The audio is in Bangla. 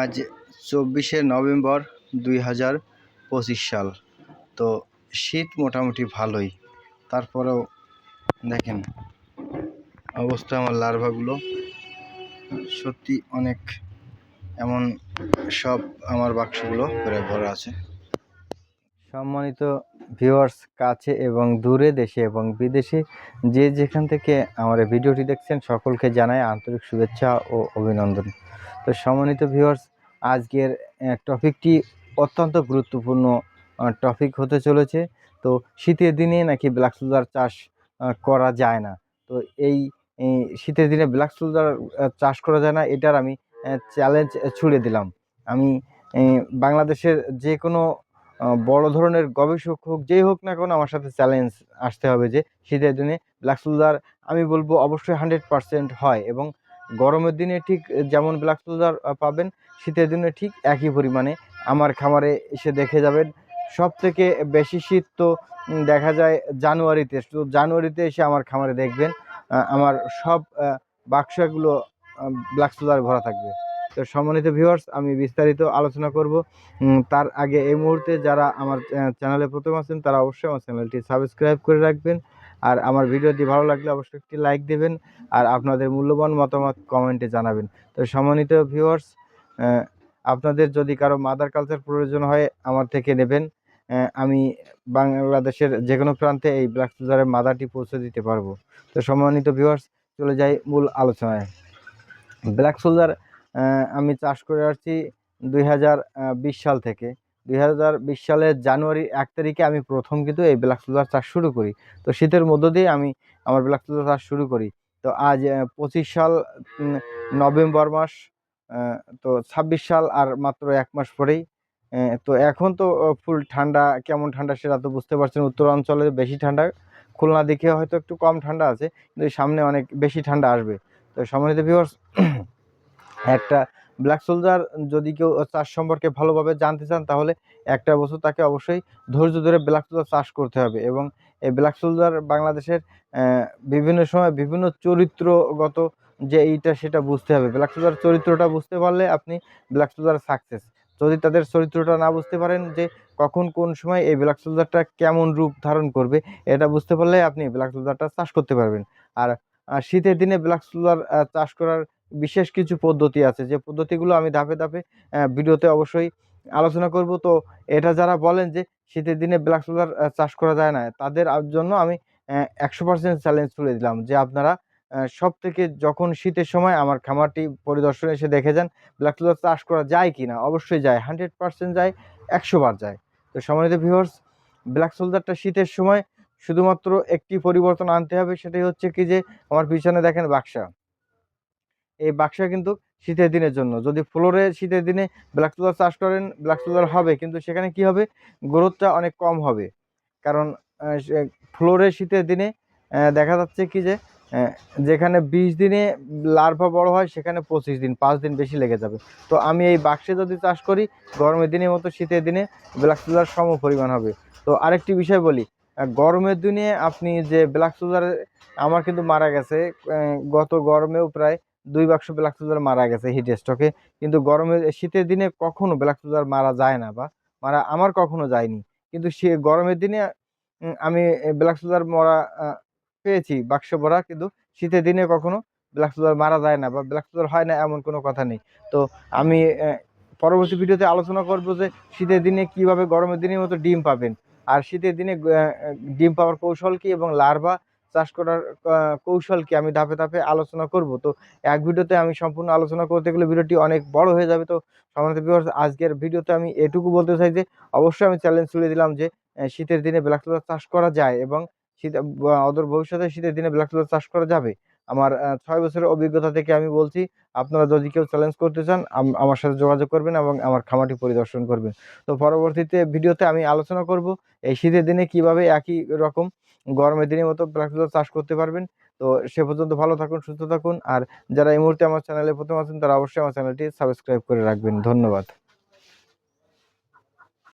আজ চব্বিশে নভেম্বর দুই হাজার পঁচিশ সাল। তো শীত মোটামুটি ভালোই। তারপরেও দেখেন, অবস্থা আমার লার্ভাগুলো। সত্যি অনেক এমন সব আমার বাক্সগুলো প্রায় ভরা আছে। সম্মানিত ভিউয়ার্স কাছে এবং দূরে দেশে এবং বিদেশে যে যেখান থেকে আমার ভিডিওটি দেখছেন, সকলকে জানাই আন্তরিক শুভেচ্ছা ও অভিনন্দন। তো সম্মানিত ভিউয়ার্স আজকের টপিকটি অত্যন্ত গুরুত্বপূর্ণ টপিক হতে চলেছে। তো শীতের দিনে নাকি ব্ল্যাক সোলজার চাষ করা যায় না। তো এই শীতের দিনে ব্ল্যাক সোলজার চাষ করা যায় না, এটার আমি চ্যালেঞ্জ ছুড়ে দিলাম। আমি বাংলাদেশের যে কোনো বড় ধরনের গবেষক হোক যেই হোক না কেন আমার সাথে চ্যালেঞ্জ আসতে হবে যে, শীতের দিনে ব্ল্যাক সোলজার আমি বলব অবশ্যই হান্ড্রেড পারসেন্ট হয় এবং গরমের দিনে ঠিক যেমন ব্ল্যাক সোলজার পাবেন, শীতের দিনে ঠিক একই পরিমাণে। আমার খামারে এসে দেখে যাবেন সব থেকে বেশি শীত তো দেখা যায় জানুয়ারিতে। তো জানুয়ারিতে এসে আমার খামারে দেখবেন আমার সব বাক্সগুলো ব্ল্যাক সোলার ভরা থাকবে। তো সম্মানিত ভিউয়ার্স আমি বিস্তারিত আলোচনা করব। তার আগে এই মুহূর্তে যারা আমার চ্যানেলে প্রথম আছেন, তারা অবশ্যই আমার চ্যানেলটি সাবস্ক্রাইব করে রাখবেন। আর আমার ভিডিওটি ভালো লাগলে অবশ্যই একটি লাইক দেবেন আর আপনাদের মূল্যবান মতামত কমেন্টে জানাবেন। তো সম্মানিত ভিউয়ার্স আপনাদের যদি কারও মাদার কালচার প্রয়োজন হয় আমার থেকে নেবেন। আমি বাংলাদেশের যে কোনো প্রান্তে এই ব্ল্যাক সোলজারের মাদারটি পৌঁছে দিতে পারব। তো সম্মানিত ভিউয়ার্স চলে যাই মূল আলোচনায়। ব্ল্যাক সোলজার আমি চাষ করে আসছি দু হাজার বিশ সাল থেকে। দুই হাজার বিশ সালের জানুয়ারি এক তারিখে আমি প্রথম কিন্তু এই ব্ল্যাক সোলজার চাষ শুরু করি। তো শীতের মধ্য দিয়ে আমি আমার ব্ল্যাক সোলজার চাষ শুরু করি। তো আজ পঁচিশ সাল নভেম্বর মাস তো ছাব্বিশ সাল আর মাত্র এক মাস পরেই তো এখন তো ফুল ঠান্ডা, কেমন ঠান্ডা সেটা তো বুঝতে পারছেন। উত্তরাঞ্চলে বেশি ঠান্ডা, খুলনা দিকে হয়তো একটু কম ঠান্ডা আছে, কিন্তু সামনে অনেক বেশি ঠান্ডা আসবে। তো সম্মানিত ভিউয়ার্স একটা ব্ল্যাক সোলজার যদি কেউ চাষ সম্পর্কে ভালোভাবে জানতে চান, তাহলে একটা বছর তাকে অবশ্যই ধৈর্য ধরে ব্ল্যাক সোলজার চাষ করতে হবে। এবং এই ব্ল্যাক সোলজার বাংলাদেশের বিভিন্ন সময় বিভিন্ন চরিত্রগত যে এইটা সেটা বুঝতে হবে। ব্ল্যাক সোলজার চরিত্রটা বুঝতে পারলে আপনি ব্ল্যাক সোলজার সাকসেস যদি তাদের চরিত্রটা না বুঝতে পারেন যে কখন কোন সময় এই ব্ল্যাক সোলজারটা কেমন রূপ ধারণ করবে, এটা বুঝতে পারলে আপনি ব্ল্যাক সোলজারটা চাষ করতে পারবেন। আর শীতের দিনে ব্ল্যাক সোলজার চাষ করার বিশেষ কিছু পদ্ধতি আছে। যে পদ্ধতিগুলো আমি ধাপে ধাপে ভিডিওতে অবশ্যই আলোচনা করব। তো এটা যারা বলেন যে শীতের দিনে ব্ল্যাক সোলার চাষ করা যায় না, তাদের জন্য আমি একশো পার্সেন্ট চ্যালেঞ্জ তুলে দিলাম। যে আপনারা সব থেকে যখন শীতের সময় আমার খামারটি পরিদর্শনে এসে দেখে যান, ব্ল্যাক সোলার চাষ করা যায় কি না, অবশ্যই যায়। হান্ড্রেড পার্সেন্ট যায়, একশো বার যায়। তো সম্মানিত ভিউয়ার্স ব্ল্যাক সোলজারটা শীতের সময় শুধুমাত্র একটি পরিবর্তন আনতে হবে, সেটাই হচ্ছে কি যে আমার পিছনে দেখেন বাক্সা। এই বাক্সা কিন্তু শীতের দিনের জন্য। যদি ফ্লোরে শীতের দিনে ব্ল্যাক সোলার চাষ করেন, ব্ল্যাক সোলার হবে, কিন্তু সেখানে কি হবে? গ্রোথটা অনেক কম হবে। কারণ ফ্লোরে শীতের দিনে দেখা যাচ্ছে কি যে যেখানে বিশ দিনে লার্ভা বড় হয়, সেখানে পঁচিশ দিন, পাঁচ দিন বেশি লেগে যাবে। তো আমি এই বাক্সে যদি চাষ করি, গরমের দিনের মতো শীতের দিনে ব্ল্যাক সোলার সম পরিমাণ হবে। তো আরেকটি বিষয় বলি গরমের দিনে আপনি যে ব্ল্যাক সোলার আমার কিন্তু মারা গেছে গত গরমেও প্রায় দুই বাক্স ব্ল্যাক সোলজার মারা গেছে হিট স্ট্রোকে কিন্তু গরমের শীতের দিনে কখনো ব্ল্যাক সোলজার মারা যায় না বা মারা আমার কখনো যায়নি। কিন্তু সে গরমের দিনে আমি ব্ল্যাক সোলজার মরা পেয়েছি, বাক্স ভরা, কিন্তু শীতের দিনে কখনো ব্ল্যাক সোলজার মারা যায় না বা ব্ল্যাক সোলজার হয় না এমন কোনো কথা নেই। তো আমি পরবর্তী ভিডিওতে আলোচনা করব যে শীতের দিনে কীভাবে গরমের দিনের মতো ডিম পাবেন। আর শীতের দিনে ডিম পাওয়ার কৌশল কি এবং লার্ভা চাষ করার কৌশল কি আমি ধাপে ধাপে আলোচনা করব। তো এক ভিডিওতে আমি সম্পূর্ণ আলোচনা করতে গেলে ভিডিওটি অনেক বড় হয়ে যাবে। তো সম্মানিত ভিউয়ার্স আজকের ভিডিওতে আমি এটুকু বলতে চাই যে, অবশ্যই আমি চ্যালেঞ্জ তুলে দিলাম যে শীতের দিনে ব্ল্যাক সোলার চাষ করা যায় এবং শীত অদূর ভবিষ্যতে শীতের দিনে ব্ল্যাক সোলার চাষ করা যাবে। আমার ছয় বছরের অভিজ্ঞতা থেকে আমি বলছি, আপনারা যদি কেউ চ্যালেঞ্জ করতে চান আমার সাথে যোগাযোগ করবেন এবং আমার খামারটি পরিদর্শন করবেন। তো পরবর্তীতে ভিডিওতে আমি আলোচনা করব এই শীতের দিনে কীভাবে একই রকম গরমের দিনের মতো ব্ল্যাক সোলার চাষ করতে পারবেন। তো সে পর্যন্ত ভালো থাকুন, সুস্থ থাকুন। আর যারা এই মুহূর্তে আমার চ্যানেলে প্রথম আছেন, তারা অবশ্যই আমার চ্যানেলটি সাবস্ক্রাইব করে রাখবেন। ধন্যবাদ।